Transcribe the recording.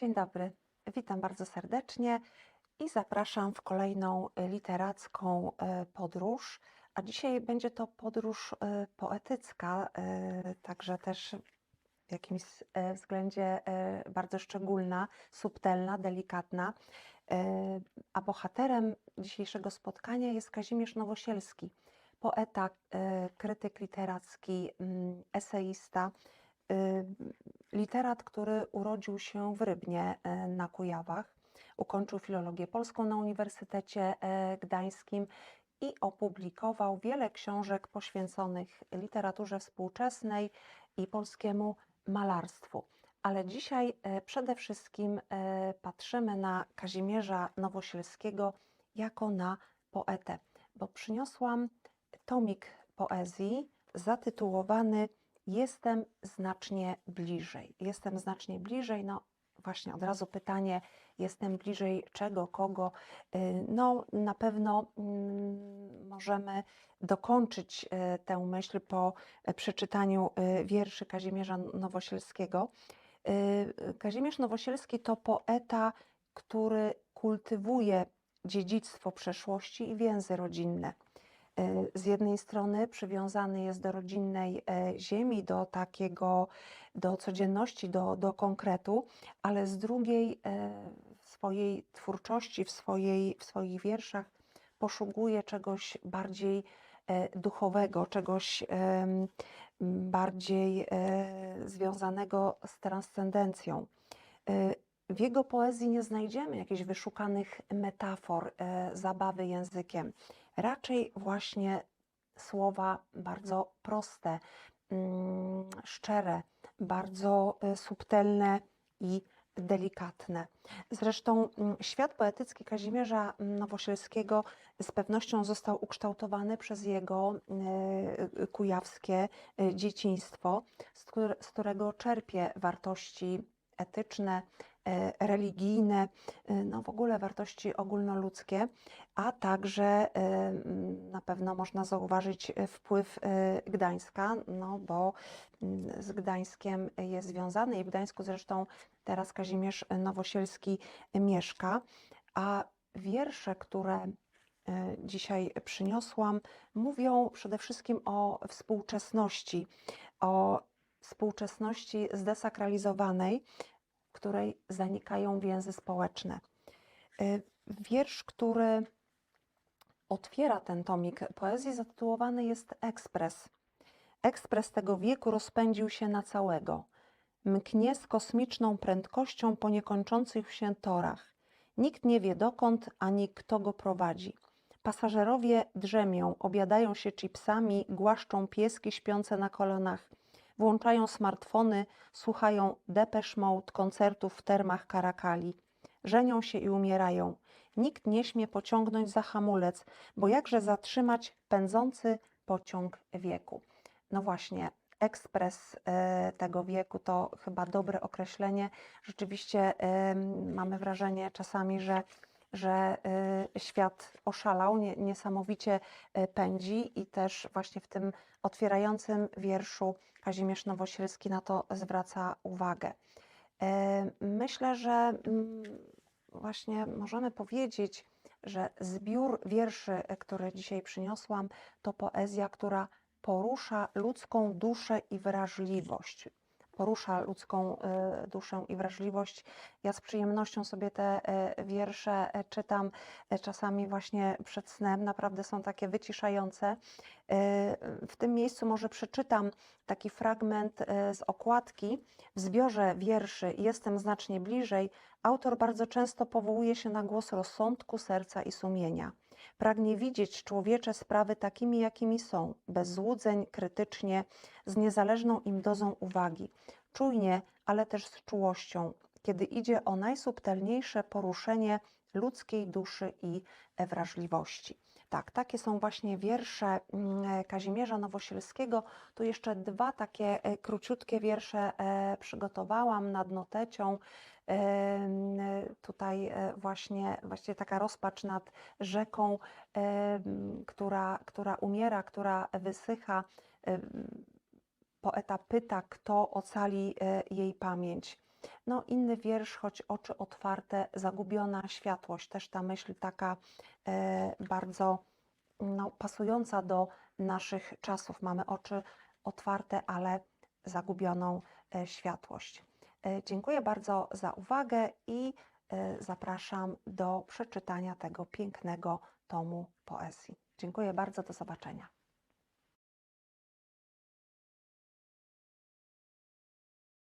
Dzień dobry, witam bardzo serdecznie i zapraszam w kolejną y, literacką y, podróż. A dzisiaj będzie to podróż y, poetycka, także też w jakimś względzie bardzo szczególna, subtelna, delikatna. A bohaterem dzisiejszego spotkania jest Kazimierz Nowosielski, poeta, krytyk literacki, mm, eseista, literat, który urodził się w Rybnie e, na Kujawach. Ukończył filologię polską na Uniwersytecie e, Gdańskim i opublikował wiele książek poświęconych literaturze współczesnej i polskiemu malarstwu. Ale dzisiaj przede wszystkim patrzymy na Kazimierza Nowosielskiego jako na poetę, bo przyniosłam tomik poezji zatytułowany Jestem znacznie bliżej. Jestem znacznie bliżej, no właśnie od razu pytanie, jestem bliżej czego, kogo? Y, No na pewno mm, możemy dokończyć y, tę myśl po przeczytaniu y, wierszy Kazimierza Nowosielskiego. Kazimierz Nowosielski to poeta, który kultywuje dziedzictwo przeszłości i więzy rodzinne. Y, Z jednej strony przywiązany jest do rodzinnej e, ziemi, do takiego, do codzienności, do, do konkretu, ale z drugiej e, w swojej twórczości, w, swojej, w swoich wierszach poszukuje czegoś bardziej e, duchowego, czegoś bardziej e, związanego z transcendencją. E, W jego poezji nie znajdziemy jakichś wyszukanych metafor, e, zabawy językiem. Raczej właśnie słowa bardzo proste, mm, szczere, bardzo e, subtelne i delikatne. Zresztą mm, świat poetycki Kazimierza Nowosielskiego z pewnością został ukształtowany przez jego e, kujawskie e, dzieciństwo, z, któr- z którego czerpie wartości etyczne, religijne, e, no w ogóle wartości ogólnoludzkie, a także e, na pewno można zauważyć e, wpływ e, Gdańska, no bo z Gdańskiem jest związany i w Gdańsku zresztą teraz Kazimierz Nowosielski mieszka, a wiersze, które e, dzisiaj przyniosłam, mówią przede wszystkim o współczesności, o współczesności zdesakralizowanej, w której zanikają więzy społeczne. Y, Wiersz, który otwiera ten tomik poezji, zatytułowany jest Ekspres. Ekspres tego wieku rozpędził się na całego. Mknie z kosmiczną prędkością po niekończących się torach. Nikt nie wie dokąd, ani kto go prowadzi. Pasażerowie drzemią, obiadają się chipsami, głaszczą pieski śpiące na kolanach, włączają smartfony, słuchają Depeche Mode, koncertów w termach Karakali. Żenią się i umierają. Nikt nie śmie pociągnąć za hamulec, bo jakże zatrzymać pędzący pociąg wieku. No właśnie, ekspres e, tego wieku to chyba dobre określenie. Rzeczywiście mamy wrażenie czasami, że, że e, świat oszalał, nie, niesamowicie e, pędzi i też właśnie w tym otwierającym wierszu Kazimierz Nowosielski na to zwraca uwagę. E, Myślę, że mm, właśnie możemy powiedzieć, że zbiór wierszy, które dzisiaj przyniosłam, to poezja, która porusza ludzką duszę i wrażliwość. Porusza ludzką e, duszę i wrażliwość. Ja z przyjemnością sobie te e, wiersze e, czytam, czasami właśnie przed snem. Naprawdę są takie wyciszające. W tym miejscu może przeczytam taki fragment z okładki. W zbiorze wierszy Jestem znacznie bliżej autor bardzo często powołuje się na głos rozsądku, serca i sumienia. Pragnie widzieć człowiecze sprawy takimi, jakimi są, bez złudzeń, krytycznie, z niezależną im dozą uwagi, czujnie, ale też z czułością, kiedy idzie o najsubtelniejsze poruszenie ludzkiej duszy i wrażliwości. Tak, takie są właśnie wiersze mm, Kazimierza Nowosielskiego. Tu jeszcze dwa takie e, króciutkie wiersze e, przygotowałam nad notecią. Tutaj e, właśnie, właśnie taka rozpacz nad rzeką, która, która umiera, która wysycha. Poeta pyta, kto ocali e, jej pamięć. No, inny wiersz, choć oczy otwarte, zagubiona światłość. Też ta myśl taka e, bardzo no, pasująca do naszych czasów. Mamy oczy otwarte, ale zagubioną e, światłość. E, Dziękuję bardzo za uwagę i e, zapraszam do przeczytania tego pięknego tomu poezji. Dziękuję bardzo, do zobaczenia.